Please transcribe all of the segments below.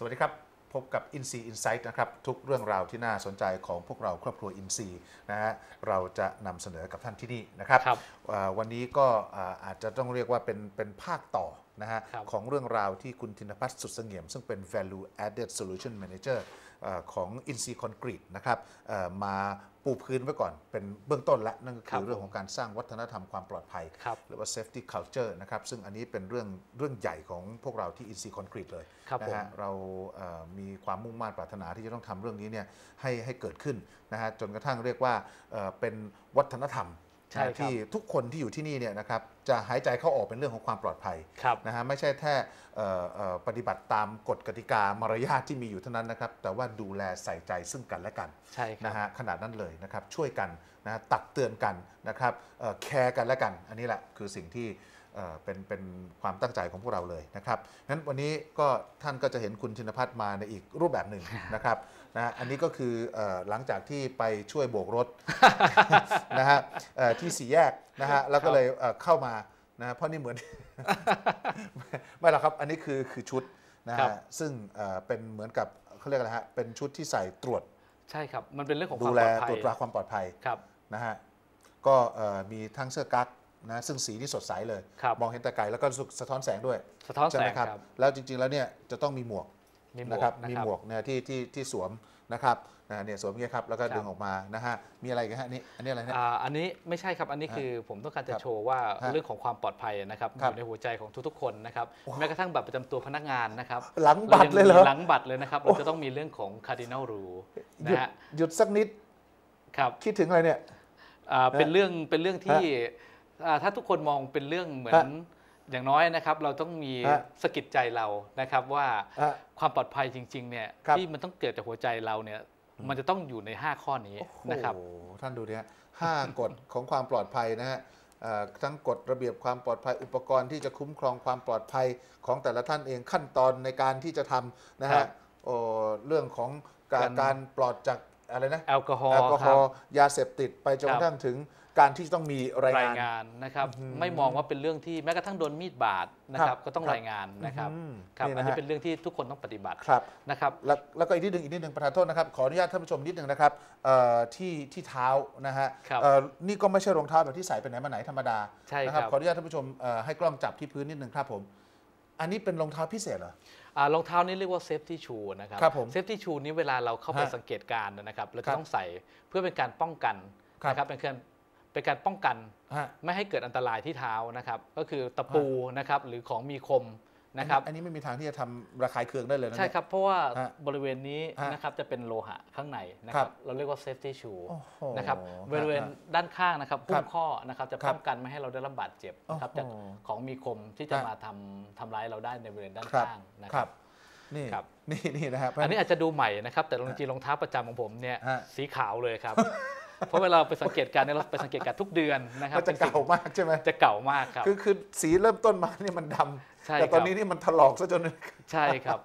สวัสดีครับ พบกับ i n s e e Insight นะครับ ทุกเรื่องราวที่น่าสนใจของพวกเราครอบครัว i n s e e นะฮะเราจะนำเสนอกับท่านที่นี่นะครับครับอ่าวันนี้ก็อ่าอาจจะต้องเรียกว่าเป็นเป็นภาคต่อ นะฮะครับของเรื่องราวที่คุณธินพัฒน์สุดเสงี่ยม ซึ่งเป็น Value Added Solution Manager เอ่อของ i n s e e Concrete นะครับเอ่อมาปูพื้นไว้ก่อนเป็นเบื้องต้นและนั่นก็ครัคือบเรื่องของการสร้างวัฒนธรรมความปลอดภัยครับหรือว่า safety culture นะครับซึ่งอันนี้เป็นเรื่องเรื่องใหญ่ของพวกเราที่ i n s e e Concrete เลยครับนะผมฮะเราเอ่อมีความมุ่งมั่นปรารถนาที่จะต้องทำเรื่องนี้เนี่ยให้ให้เกิดขึ้นนะฮะจนกระทั่งเรียกว่าเอ่อเป็นวัฒนธรรม ใช่ครับที่ทุกคนที่อยู่ที่นี่เนี่ยนะครับจะหายใจเข้าออกเป็นเรื่องของความปลอดภัยครับนะฮะไม่ใช่แค่เอ่อเอ่อปฏิบัติตามกฎกติกามารยาทที่มีอยู่เท่านั้นนะครับ แต่ว่าดูแลใส่ใจซึ่งกันและกันใช่ครับนะฮะขนาดนั้นเลยนะครับช่วยกันนะฮะตักเตือนกันนะครับเอ่อแคร์กันและกัน อันนี้แหละคือสิ่งที่เอ่อเป็นเป็นความตั้งใจของพวกเราเลยนะครับงั้นวันนี้ก็ท่านก็จะเห็นคุณธินพัฒน์มาในอีกรูปแบบหนึ่งนะครับ นะฮะอันนี้ก็คือเอ่อหลังจากที่ไปช่วยโบกรถนะฮะเอ่อที่สี่แยกนะฮะแล้วก็เลยเอ่อเข้ามานะฮะเพราะนี่เหมือน ไม่หรอกครับ อันนี้คือคือชุดนะครัฮะบซึ่งเอ่อเป็นเหมือนกับเขาเรียกอะไรฮะเป็นชุดที่ใส่ตรวจ ใช่ครับ มันเป็นเรื่องของคดูวามแลปลอดภัตรยวจตราความปลอดภัยครับนะฮะก็เอ่อมีทั้งเสื้อกั๊กนะซึ่งสีที่สดใสเลยครับมองเห็นแต่ไกลแล้วก็รู้สึกสะท้อนแสงด้วย สะท้อนใช่แสไหมงครับครับ แล้วจริงๆแล้วเนี่ยจะต้องมีหมวก มีหมนะวครักบนะมีครับหมวกเนี่ยที่ที่ที่สวมนะครับนะเนี่ยสวมอย่างเงี้ยครับแล้วก็ครับดึงออกมานะฮะมีอะไรกันฮะนี่อันนี้อะไรนะอ่าอันนี้ไม่ใช่ครับอันนี้คือผมต้องการจะครับโชว์ว่าฮะเรื่องของความปลอดภัยนะครับครัอบยู่ในหัวใจของทุกๆคนนะครับโอ้แม้กระทั่งบัตรประจำตัวพนักงานนะครับหลังบัตรเลยเหรอายังมีหลังบัตรเลยนะครับเราจะต้องมีเรื่องของ cardinal rule หยุดนะฮะหยุดสักนิดครับคิดถึงอะไรเนี่ยอ่าเป็นเรื่องเป็นเรื่องที่อ่าถ้าทุกคนมองเป็นเรื่องเหมือนฮะ อย่างน้อยนะครับเราต้องมีฮะสะกิดใจเรานะครับว่าฮะความปลอดภัยจริงๆเนี่ยครับ ที่มันต้องเกิดจากหัวใจเราเนี่ยมันจะต้องอยู่ใน 5 ข้อนี้นะครับ โอ้โหท่านดูเนี่ยห้ากฎ ของความปลอดภัยนะฮะเอ่อทั้งกฎระเบียบความปลอดภัยอุปกรณ์ที่จะคุ้มครองความปลอดภัยของแต่ละท่านเองขั้นตอนในการที่จะทำนะครัฮะบโอ้เรื่องของการการ การปลอดจากอะไรนะแอลกอฮอแอลล์กอฮครัอบ ล์ยาเสพติดไปจนกระทั่งถึง การที่จะต้องมีรายรายงาน งานนะครับอื้อหือไม่มองว่าเป็นเรื่องที่แม้กระทั่งโดนมีดบาดนะคครัรับบก็ต้องครับรายงานนะครับอืมครับนี่นะอันนี้ฮะเป็นเรื่องที่ทุกคนต้องปฏิบัติครับ นะครับ แล้วแล้วก็อีกนิดหนึ่งอีกนิดหนึ่งประธานโทษนะครับ ขออนุญาตท่านผู้ชมนิดหนึ่งนะครับเอ่อที่ที่เท้านะฮะครับเอ่อนี่ก็ไม่ใช่รองเท้าแบบที่ใส่ไปไหนมาไหนธรรมดาใช่นะคครัรับบขออนุญาตท่านผู้ชมเอ่อให้กล้องจับที่พื้นนิดหนึ่งครับผม อันนี้เป็นรองเท้าพิเศษเหรอ อ่ารองเท้านี่เรียกว่า safety shoe นะครับครับผม safety shoe นี้เวลาเราเข้าไปฮะสังเกตการณ์นะครับเราครัจะบต้องใส่เพื่อเป็นการป้องกันครับนะครับเป็นการ เป็นการป้องกันฮะไม่ให้เกิดอันตรายที่เท้านะครับ ก็คือตะปูนะครับหรือของมีคมนะครับอันนี้ไม่มีทางที่จะทำระคายเคืองได้เลยนะใช่เนี่ยครับ เพราะว่าฮะบริเวณนี้ฮะนะครับจะเป็นโลหะข้างในนะคครัรับบเราเรียกว่า safety shoe โอ้โหนะครับบริเวณฮะด้านข้างนะครับคหุ้รัมบข้อนะครับจะครับป้องกันไม่ให้เราได้รับบาดเจ็บนะครับโอ้จากโหของมีคมที่จะฮะมาทำทำร้ายเราได้ในบริเวณด้านครับข้างนะคครัรับบนี่ครับนี่นี่นะครับอันนี้อาจจะดูใหม่นะครับ แต่จริงๆรองเท้าประจำของผมเนี่ยฮะสีขาวเลยครับ เพราะเวลาไปสังเกตการณ์เนี่ยเราไปสังเกตการณ์ทุกเดือนนะครับมันจะเก่ามากใช่ไหมจะเก่ามากครับคือคือสีเริ่มต้นมานี่มันดำใช่แต่ตอนครับนี้นี่มันถลอกซะจนใช่ครับ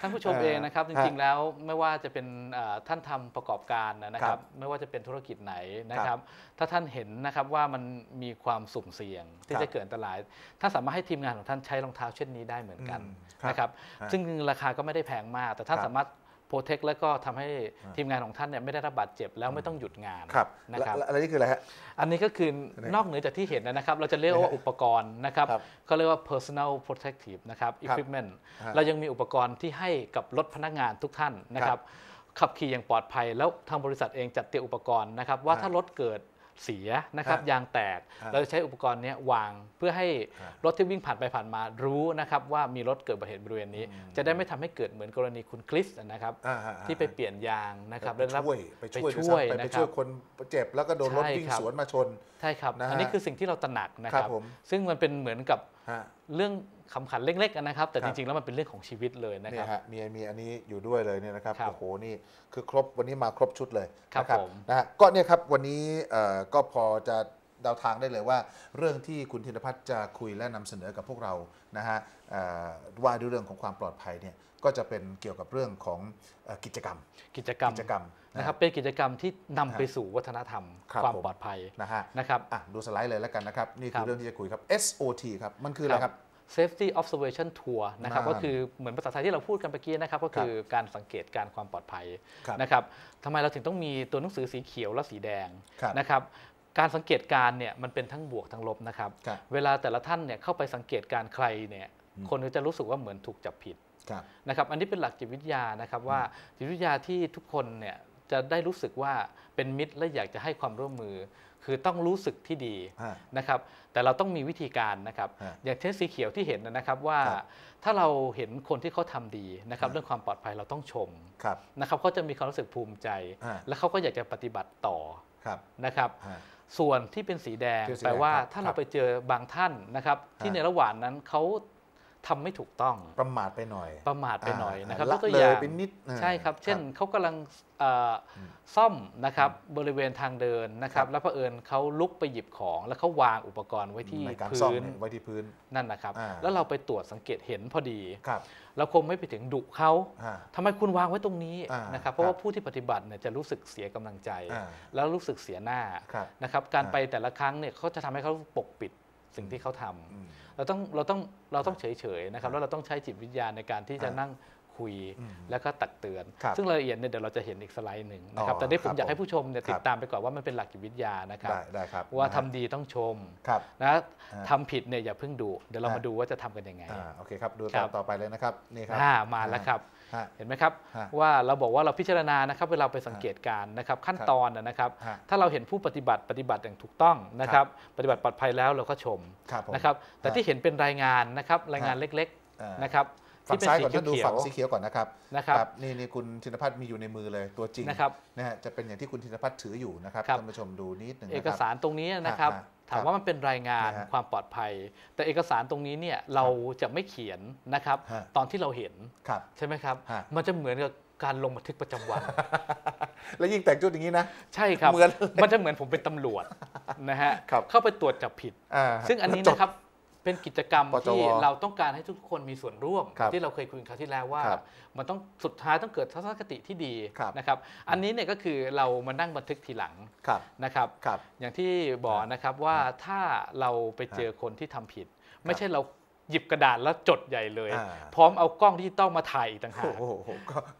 ท่านผู้ชมเอ่อเองนะครับจฮะริงๆแล้วไม่ว่าจะเป็นเอ่อท่านทำประกอบการนะคครัรับบไม่ว่าจะเป็นธุรกิจไหนนะคครัรับบถ้าท่านเห็นนะครับว่ามันมีความสุ่มเสี่ยงที่ครับจะเกิดอันตรายท่านสามารถให้ทีมงานของท่านใช้รองเท้าเช่นนี้ได้เหมือนกันอืมครับนะครับฮะซึ่งราคาก็ไม่ได้แพงมาก แต่ท่านครับสามารถ โปรเทคและก็ทำให้ฮะทีมงานของท่านเนี่ยไม่ได้รับบาดเจ็บแล้วไม่ต้องหยุดงานครับนะครับแล้วแล้วอะไรนี่คืออะไรฮะอันนี้ก็คือไหนนอกเหนือจากที่เห็นนะครับ เราจะเรียกว่าอุปกรณ์นะครับครับเขาเรียกว่า personal protective นะครับ equipment ฮะเรายังมีอุปกรณ์ที่ให้กับรถพนักงานทุกท่านนะครับขับขี่อย่างปลอดภัย แล้วทางบริษัทเองจัดเตรียมอุปกรณ์นะครับว่าฮะถ้ารถเกิด เสียนะครับฮะยางแตกฮะเราจะใช้อุปกรณ์เนี้ยวางเพื่อให้ฮะรถที่วิ่งผ่านไปผ่านมารู้นะครับว่ามีรถเกิดอุบัติเหตุบริเวณนี้ จะได้ไม่ทำให้เกิดเหมือนกรณีคุณคริสนะครับอ่าฮะที่ไปเปลี่ยนยางนะครับไปได้รับช่วยไปช่วยไปช่วยด้ซ้ำไปนะไปครับช่วยคนเจ็บแล้วก็โดนรถใช่วิ่งครับสวนมาชนใช่ครับนะฮะอันนี้คือสิ่งที่เราตระหนักนะคครัรับบผมซึ่งมันเป็นเหมือนกับฮะ เรื่องขำขันเล็กๆนะครับ แต่ครัจบริงๆแล้วมันเป็นเรื่องของชีวิตเลยนะคเนี่รัยบฮะมีมีอันนี้อยู่ด้วยเลยเนี่ยนะครับครับโอ้โหนี่คือครบวันนี้มาครบชุดเลยครับนะผมนะฮะก็เนี่ยครับวันนี้เอ่อก็พอจะเดาทางได้เลยว่า เรื่องที่คุณธินพัฒน์จะคุยและนำเสนอกับพวกเรานะฮะเอ่อว่าด้วยเรื่องของความปลอดภัยเนี่ย ก็จะเป็นเกี่ยวกับเรื่องของเอ่อกิจกรรม กิจกรรมกิจกรรมนะครับเป็นกิจกรรมที่นำไปสู่วัฒนธรรมครับความผมปลอดภัยนะฮะนะครับอะดูสไลด์เลยแล้วกันนะครับ นี่ครัคือบเรื่องที่จะคุยครับ SOT ครับ มันคืออะไรครับ safety observation tour นะครับอ่าก็คือเหมือนภาษาไทยที่เราพูดกันเมื่อกี้นะครับก็คือการสังเกตการความปลอดภัยครับนะครับทำไมเราถึงต้องมีตัวหนังสือสีเขียวและสีแดงครับนะครับการสังเกตการณ์เนี่ยมันเป็นทั้งบวกทั้งลบนะครับครับ เวลาแต่ละท่านเนี่ยเข้าไปสังเกตการณ์ใครเนี่ยอืมคนก็จะรู้สึกว่าเหมือนถูกจับผิดครับ นะครับอันนี้เป็นหลักจิตวิทยานะครับว่าจิตวิทยาที่ทุกคนเนี่ยจะได้รู้สึกว่าเป็นมิตรและอยากจะให้ความร่วมมือ คือต้องรู้สึกที่ดีอ่านะครับแต่เราต้องมีวิธีการนะครับฮะอย่างเช่นสีเขียวที่เห็นนะครับว่าครับถ้าเราเห็นคนที่เขาทำดีนะครับฮะเรื่องความปลอดภัยเราต้องชมครับนะครับเขาจะมีความรู้สึกภูมิใจอ่าและเขาก็อยากจะปฏิบัติต่อครับนะครับฮะส่วนที่เป็นสีแดงที่เป็นสีแปลว่าแดงครับถ้าครัเราบไปเจอบางท่านนะครับที่ฮะในระหว่างนั้นเขา ทำไม่ถูกต้องประมาทไปหน่อย ประมาทไปหน่อยนะครับละยกตัวเลอย่ายงไปนิดอ่าใช่ครับ เช่นครับเขากำลังเอ่ออมซ่อมนะครับบริเวณทางเดินนะครัครับบแล้วเผอิญเขาลุกไปหยิบของ แล้วเขาวางอุปกรณ์ไว้ที่ในการซ่อมพื้นเนี่ยไว้ที่พื้นนั่นนะครับอ่าแล้วเราไปตรวจสังเกตเห็นพอดีครับเราคงไม่ไปถึงดุเขาอ่าทำไมคุณวางไว้ตรงนี้อ่านนะครับ เพราะครัว่าบผู้ที่ปฏิบัติเนี่ยจะรู้สึกเสียกำลังใจอ่าแล้วรู้สึกเสียหน้าครับนะครับ การอ่าไปแต่ละครั้งเนี่ยเขาจะทำให้เขาปกปิดสิ่งที่เขาทำอืม เราต้องเราต้องเราต้องเฉยๆนะครับแล้วเราต้องใช้จิตวิทยาในการที่จะนั่ง คุยอืมแล้วก็ตักเตือนครับซึ่งรายละเอียดเนี่ยเดี๋ยวเราจะเห็นอีกสไลด์หนึ่งนะครับอ๋อแต่นี้ผมครับอยากให้ผมผู้ชมเนี่ยครับติดตามไปก่อนว่ามันเป็นหลักจิตวิทยานะครับได้ได้ครับว่านะฮะทำดีต้องชมครับนะอ่าทำผิดเนี่ยอย่าเพิ่งดูเดี๋ยวเราอ่ามมาดูว่าจะทำกันยังไงอ่าโอเคครับดูครัตอนบต่อไปเลยนะครับนี่ครัอ่ามาแล้วครับฮะเห็นไหมครับฮะว่าเราบอกว่าเราพิจารณานะครับเวลาไปสังเกตการณ์นะครับขั้นตอนนะนะครับฮะถ้าเราเห็นผู้ปฏิบัติปฏิบัติอย่างถูกต้องนะครับปฏิบัติปลอดภัยแล้วเราก็ชมครับผมนะครับแต่ฮะที่เห็นเป็นรายงานนะครับรายงานฮะเล็กอ่าๆนะครับ ฝั่ที่งเป็นซ้ายสีก่อนท่านดูเขียฝั่วงสีเขียวก่อนนะครับนะครับนี่นี่คุณธินพัฒน์มีอยู่ในมือเลยตัวจริงนะครับนะฮะจะเป็นอย่างที่คุณธินพัฒน์ถืออยู่นะครับครับท่านผู้ชมดูนิดหนึ่งเอนะกครับสารตรงนี้นะครับฮะฮะถามว่ามันเป็นรายงานนะฮะความปลอดภัย แต่เอกสารตรงนี้เนี่ยเราจะไม่เขียนนะครับฮะตอนที่เราเห็นครับใช่ไหมครับฮะมันจะเหมือนกับการลงบันทึกประจำวัน แล้วยิ่งแต่งชุดอย่างนี้นะ ใช่ครับเหมือนมันจะเหมือนผมเป็นตำรวจนะฮะครับเข้าไปตรวจจับผิดอ่าซึ่งอันนี้แล้วจนะครับ เป็นกิจกรรมปจวที่เราต้องการให้ทุกคนมีส่วนร่วมครับที่เราเคยคุยกันคราวที่แล้วว่าครับมันต้องสุดท้ายต้องเกิดทัศนคติที่ดีครับนะครับอันนี้เนี่ยก็คือเรามานั่งบันทึกทีหลังครับนะครับครับอย่างที่บอกนะครับว่าถ้าเราไปเจอคนที่ทำผิด ไม่ใช่เรา หยิบกระดาษแล้วจดใหญ่เลยอ่าพร้อมเอากล้องดิจิตอลมาถ่ายอีกต่างหาโอ้กโห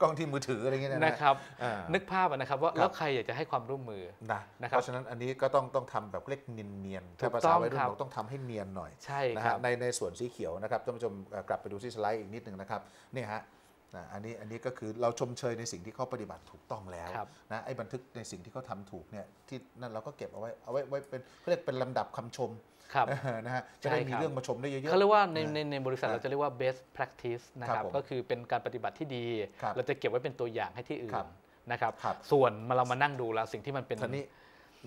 กล้องที่มือถืออะไรเงี้ยนะนะครับอ่านึกภาพอะนะครับว่าครับแล้วใครอยากจะให้ความร่วมมือนะนะครับเพราะฉะนั้นอันนี้ก็ต้องต้องทำแบบเล็กเนียนๆถูถ้ากภาต้ษาองวัยรุ่นครับบอกต้องทำให้เนียนหน่อยใช่นะครัฮะบในในส่วนสีเขียวนะครับท่านผู้ชมเอ่อกลับไปดูที่สไลด์อีกนิดหนึ่งนะครับนี่ฮะ นะอันนี้อันนี้ก็คือเราชมเชยในสิ่งที่เขาปฏิบัติถูกต้องแล้วครับนะไอ้บันทึกในสิ่งที่เขาทำถูกเนี่ยที่นั่นเราก็เก็บเอาไว้เอาไว้ไว้เป็นเขาเรียกเป็นลำดับคำชมครับนะฮะจะได้ใช่มีครับเรื่องมาชมได้เยอะๆเขาเรียกว่าในนะในในบริษัทครับเราจะเรียกว่า best practice นะคครัรับบผมก็คือเป็นการปฏิบัติที่ดีครับเราจะเก็บไว้เป็นตัวอย่างให้ที่อื่ครันบนะครับครับส่วนมาเรามานั่งดูแล้วสิ่งที่มันเป็นทีนี้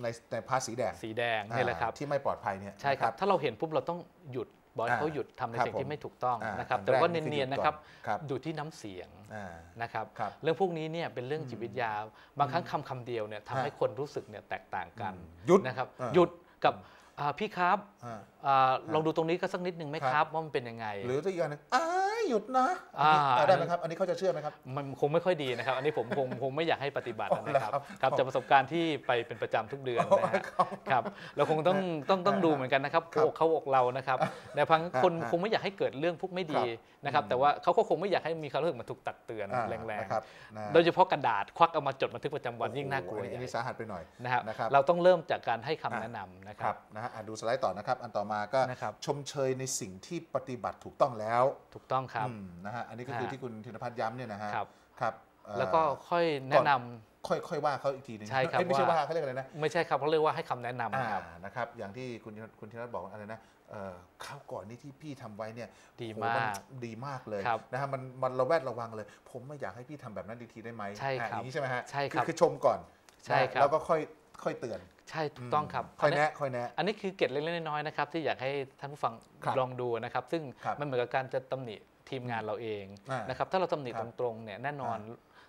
ในในภาพสีแดงสีแดงนี่แหละครับอ่าที่ไม่ปลอดภัยเนี่ยใช่ครับนะถ้าเราเห็นปุ๊บเราต้องหยุด บอกให้อ่าเขาหยุดทำในครับสิ่งผมที่ไม่ถูกต้องอ่านะครับอันแต่แรกว่านี่คือเนียนหยุดๆนะครับก่อนครับดูที่น้ำเสียงอ่านะครับครับเรื่องพวกนี้เนี่ยเป็นเรื่องจิตวิทยา บางครั้งคำคำเดียวเนี่ยทำให้คนรู้สึกเนี่ยแตกต่างกันหยุดนะครับอ่าหยุดกับอ่าพี่ครับอ่าอ่าลองดูตรงนี้ก็สักนิดหนึ่งไหมครับครับว่ามันเป็นยังไง หรือถ้าอีกอย่างหนึงอ้าย หยุดนะอ่าอ่า ได้ไหมครับ อันนี้เขาจะเชื่อไหมครับ มันคงไม่ค่อยดีนะครับ อันนี้ผมคงคงไม่อยากให้ปฏิบัติอ๋อนะครับเหรอครับครับจากประสบการณ์ที่ไปเป็นประจำทุกเดือนนะฮะครับครับเราคงต้องต้องต้องดูเหมือนกันนะครับครับอกเขาอกเรานะครับแต่พังคนฮะคงไม่อยากให้เกิดเรื่องพวกไม่ดีครับนะครับอืมแต่ว่าเขาก็คงไม่อยากให้มีความรู้สึกมันถูกตักเตือนอ่าแรงนะครับนะ ๆ โดยเฉพาะกระดาษควักเอามาจดบันทึกประจำวันยิ่งน่ากลัวโอ้โหอันใหนี้ญ่สาหัสไปหน่อย นะครับ นะครับ เราต้องเริ่มจากการให้คำอะแนะนำนะคครัรับ บนะฮะอะดูสไลด์ต่อนะครับ อันต่อมาก็นะครับ ชมเชยในสิ่งที่ปฏิบัติถูกต้องแล้ว ถูกต้องครับอืมนะฮะอันนี้ก็คือฮะที่คุณธินพัฒน์ย้ำเนี่ยนะฮะครับครับเอ่อแล้วก็ค่อยแนะนำค่อยค่อยว่าเขาอีกทีหนึงใช่ครับเอ้ยไม่ใช่ว่าว่าเขาเรียกอะไรนะไม่ใช่ครับเขาเรียกว่าให้คำแนะนำอ่าครับนะครับอย่างที่คุณคุณธินพัฒน์บอกว่าอะไรนะเอ่อข้าวก่อนนี่ที่พี่ทำไว้เนี่ยดีโหมากนดีมากเลยครับนะฮะมันมันระแวดระวังเลย ผมไม่อยากให้พี่ทำแบบนั้นดีทีได้ไหมใช่ครับอะอย่างนี้ใช่ไหมฮะใช่ครับอคือชมก่อนใช่ครับแล้วก็ค่อยค่อยเตือนใช่ถูกต้องครับค่อยนนี้แนะค่อยแนะอันนี้คือเกร็ดเล็กๆน้อยๆนะครับที่อยากให้ท่านผู้ฟังครับลองดูนะครับ ซึ่งครับมันเหมือนกับการจะตำหนิ ทีมงานเราเองอ่านนะครับถ้าเราตำหนิครัตบรงๆเนี่ยแน่นอน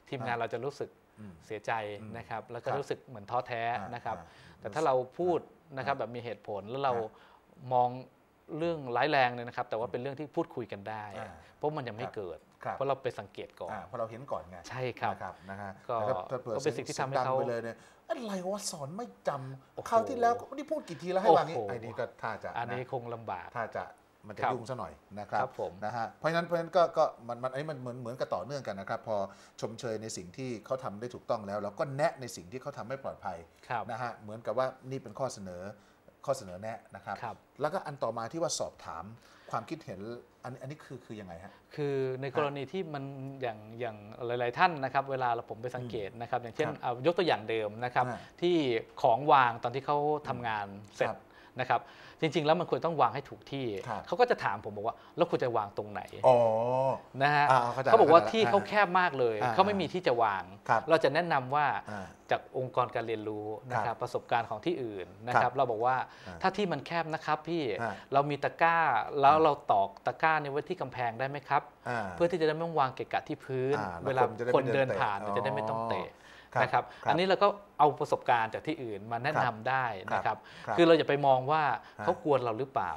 ทีมงานเราจะรู้สึกอืมเสียใจอืมนะครับแล้วก็ครับรู้สึกเหมือนท้อแท้อ่านะครับอ่าแต่ถ้าเราพูดนะครับแบบมีเหตุผลแล้วเราอ่มองเรื่องร้ายแรงเนี่ยนะครับ แต่ว่าเป็นเรื่องที่พูดคุยกันได้อ่าเพราะมันยังไม่ครับเกิดครับเพราะเราไปสังเกตก่อนอ่าเพราะเราเห็นก่อนไงใช่ครับนะครับนะฮะก็แล้วถ้าผื่อก็เป็นสิ่งที่ทำให้สียดัเขาไปเลยเนี่ยอะไรวะสอนไม่จโอ้โหำคราวที่แล้วก็ไม่ได้พูดกี่ทีแล้วให้วางนี้โอ้โหไอ้นี่ก็ท่าจะอันนี้ะคงลำบากถ้าจะ มันจะครับยุ่งซะหน่อยนะครับครับผมนะฮะเพราะฉะนั้นเพราะฉะนั้นก็ก็มันมันไอ้มันเหมือนเหมือนกับต่อเนื่องกันนะครับ พอชมเชยในสิ่งที่เขาทำได้ถูกต้องแล้ว แล้วก็แนะในสิ่งที่เขาทำไม่ปลอดภัยครับนะฮะเหมือนกับว่านี่เป็นข้อเสนอข้อเสนอแนะนะครับครับแล้วก็อันต่อมาที่ว่าสอบถามความคิดเห็นอันอันนี้คือคือยังไงฮะคือในกรณีที่มันอย่างอย่างหลาย ๆ ท่านนะครับ เวลาเราผมไปสังเกตนะครับ อย่างเช่นครับเอายกตัวอย่างเดิมนะครับอ่าที่ของวางตอนที่เขาทำงานเสร็จครับ นะครับจริง ๆ แล้วมันควรต้องวางให้ถูกที่ ครับ เขาก็จะถามผมบอกว่าแล้วควรจะวางตรงไหนอ๋อ นะฮะอ่าเข้าใจเขาบอกว่าเข้าใจที่อ่าเขาแคบมากเลย อ่าเขาไม่มีที่จะวาง ครับ เราจะแนะนำว่าอ่า จากองค์กรการเรียนรู้นะคครัรับบประสบการณ์ของที่อื่นนะคครัรับบเราบอกว่าอ่าถ้าที่มันแคบนะครับพี่อ่า เรามีตะกร้าแล้วเราตอกตะกร้าเนี่ยไว้ที่กำแพงได้ไหมครับ อ่า เพื่อที่จะได้ไม่ต้องวางเกะกะที่พื้น อ่าแล้วเวลาคนจะได้คนไม่เดินเดินเตะผ่านเนี่ยจะได้ไม่ต้องเตะครับ นะครับครับอันนี้เราก็เอาประสบการณ์จากที่อื่นมาแนะนำได้นะครับครับ คือเราอย่าไปมองว่าฮะเขากวนเราหรือเปล่า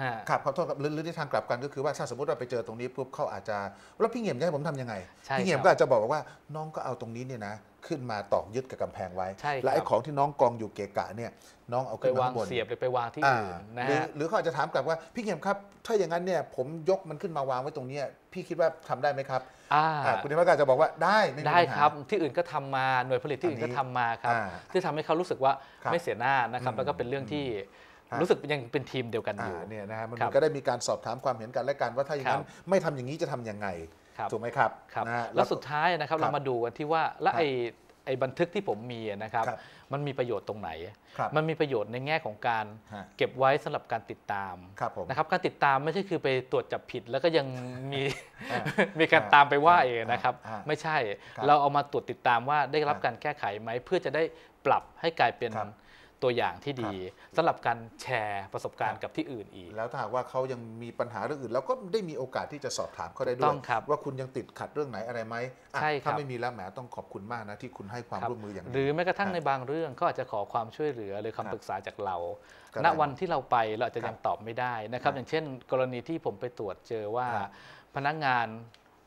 ฮะเราหรืก็อฮะครับขอโทษครับหรือหรือที่ทางกลับกันก็คือว่าถ้าสมมติเราไปเจอตรงนี้ปุ๊บเขาอาจจะแล้วพี่เงี่ยมจะให้ผมทำยังไงใช่พี่เงี่ยมครับก็อาจจะบอกว่าน้องก็เอาตรงนี้เนี่ยนะขึ้นมาตอกยึดกับกำแพงไว้ใช่ครับและไอ้ของที่น้องกองอยู่เกะกะเนี่ยน้องเอาไปขึ้นมาวางข้างบนเสียบหรือไปวางที่อ่าอื่นนะหรือฮะหรือเขาอาจจะถามกลับว่าพี่เงี่ยมครับ ถ้าอย่างนั้นเนี่ยผมยกมันขึ้นมาวางไว้ตรงเนี้ยพี่คิดว่าทำได้ไหมครับอ่าอ่าคุณนิวัฒน์ก็อาจจะบอกว่าได้ไม่มีได้ปัญหาครับ ที่อื่นก็ทำมาหน่วยผลิตที่อื่นอันก็นี้ทำมาครับอ่าที่ทำให้เขารู้สึกว่าครับไม่เสียหน้านะครับอืมแล้วก็เป็นเรื่องที่ค รับรู้สึกยังเป็นทีมเดียวกันออ่ายู่เนี่ยนะฮะมันครับก็ได้มีการสอบถามความเห็นกันและกันว่าถ้าอย่างนั้นครับไม่ทำอย่างนี้จะทำยังไงครับถูกไหมครับครับนะฮะแล้วสุดท้ายนะครับครับเรามาดูกันที่ว่าแล้วครับไอ้ไอ้บันทึกที่ผมมีนะครับครับ มันมีประโยชน์ตรงไหนครับมันมีประโยชน์ในแง่ของการฮะเก็บไว้สำหรับการติดตามครับผมนะครับ การติดตามไม่ใช่คือไปตรวจจับผิด แล้วก็ยังมีอ่ามีการตามไปว่าเองนะครับอ่าไม่ใช่ครับเราเอามาตรวจติดตามว่าได้รับครับการแก้ไขไหมเพื่อจะได้ปรับให้กลายเป็นครับ ตัวอย่างที่ดีสำหรับการแชร์ประสบการณ์ครับกับที่อื่นอีก แล้วถ้าหากว่าเขายังมีปัญหาเรื่องอื่นเราก็ได้มีโอกาสที่จะสอบถามเขาได้ด้ต้วอยงครับว่าคุณยังติดขัดเรื่องไหนอะไรไหมอะใช่ครับถ้าไม่มีแล้วแหมต้องขอบคุณมากนะที่คุณให้ความครับร่วมมืออย่างหดีรือแม้กระทั่งครับในบางเรื่องก็อาจจะขอความช่วยเหลือหรือครับคำปรึกษาจากเราก็ณได้วันที่เราไปเราอาจจะครับยังตอบไม่ได้นะครับครับ อย่างเช่น กรณีที่ผมไปตรวจเจอว่าครับพนักงาน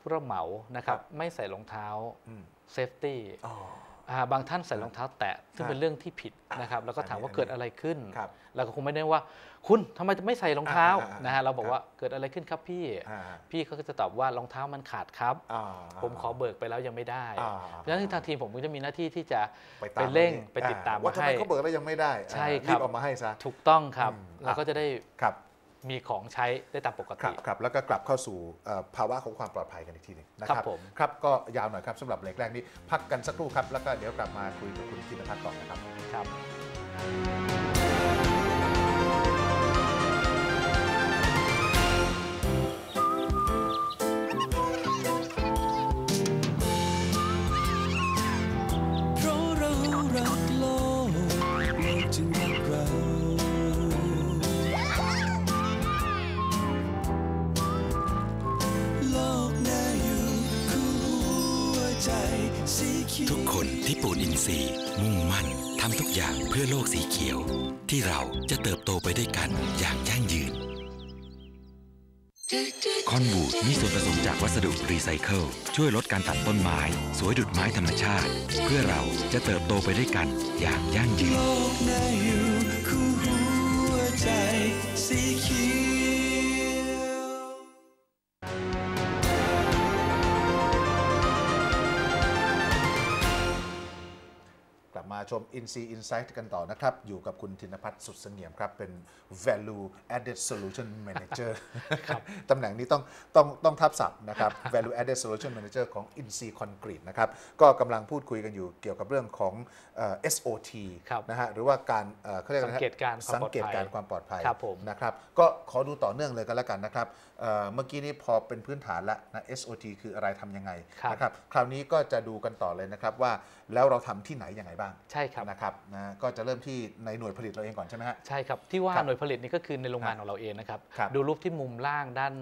ผู้รับเหมานะครับครับไม่ใส่รองเท้าอืมเซฟตี้อ๋ออ่า บางท่านใส่รองเท้าแตะซึ่งครับเป็นเรื่องที่ผิดนะครับ แล้วก็ถามว่าอันนี้เกิดอะไรขึ้นครับเราก็คงไม่ได้ว่า คุณทำไมไม่ใส่รองเท้าอ่าอ่าอ่านนะฮะเราบอกครับว่าเกิดอะไรขึ้นครับพี่อ่าพี่เขาก็จะตอบว่ารองเท้ามันขาดครับอ่าผมขอเบิกไปแล้วยังไม่ได้อ่าเพราะฉะนั้นทางทีมผมก็จะมีหน้าที่ที่จะไปไปเร่งอันนี้ไปติดตามอ่ว่าทำไมให้เขาเบิกแล้วยังไม่ได้ใช่อ่าครับบเอามาให้ซะถูกต้องครับอืมเราก็จะได้ครับ มีของใช้ได้ตามปกครับติครับแล้วก็กลับเข้าสู่เอ่อภาวะของความปลอดภัยกันอีกทีหนึ่งนะคครัรับบผมครับก็ยาวหน่อยครับสำหรับเบรกแรกนี้พักกันสักครู่ครับแล้วก็เดี๋ยวกลับมาคุยกับคุณธินพัฒน์ต่อนะครับครับ คนที่ปูนอินทรีย์ มุ่งมั่นทำทุกอย่างเพื่อโลกสีเขียว ที่เราจะเติบโตไปด้วยกันอย่างยั่งยืน คอนบูดมีส่วนผสมจากวัสดุรีไซเคิลช่วยลดการตัดต้นไม้ สวยดุดไม้ธรรมชาติ เพื่อเราจะเติบโตไปด้วยกันอย่างยั่งยืนโลกน่าอยู่คู่หัวใจสีเขียว ชม i n s e e Insight กันต่อนะครับ อยู่กับคุณธินพัฒน์สุดเสงี่ยมครับ เป็น Value Added Solution Manager ตำแหน่งนี้ต้องต้องต้องทับศัพท์นะครับ Value Added Solution Manager ของ i n s e e Concrete นะครับ ก็กำลังพูดคุยกันอยู่เกี่ยวกับเรื่องของเอ่อ SOT ครับนะฮะหรือว่าการเอ่อเขาเรียกอะไรสันะงเกตการณ์ความสังเกตการณ์ปลอดภัยความปลอดภัยครับผมนะครับก็ขอดูต่อเนื่องเลยกันแล้วกันนะครับเอ่อเมื่อกี้นี้พอเป็นพื้นฐานแล้วนะ SOT คืออะไรทำยังไงครับนะครับคราวนี้ก็จะดูกันต่อเลยนะครับว่าแล้วเราทำที่ไหนยังไงบ้างใช่ครับนะครับนะก็จะเริ่มที่ในหน่วยผลิตเราเองก่อนใช่ไหมฮะใช่ครับที่ว่าครับหน่วยผลิตนี่ก็คือในโรงงานของเราเองนะครับครับดูรูปที่มุมล่างด้าน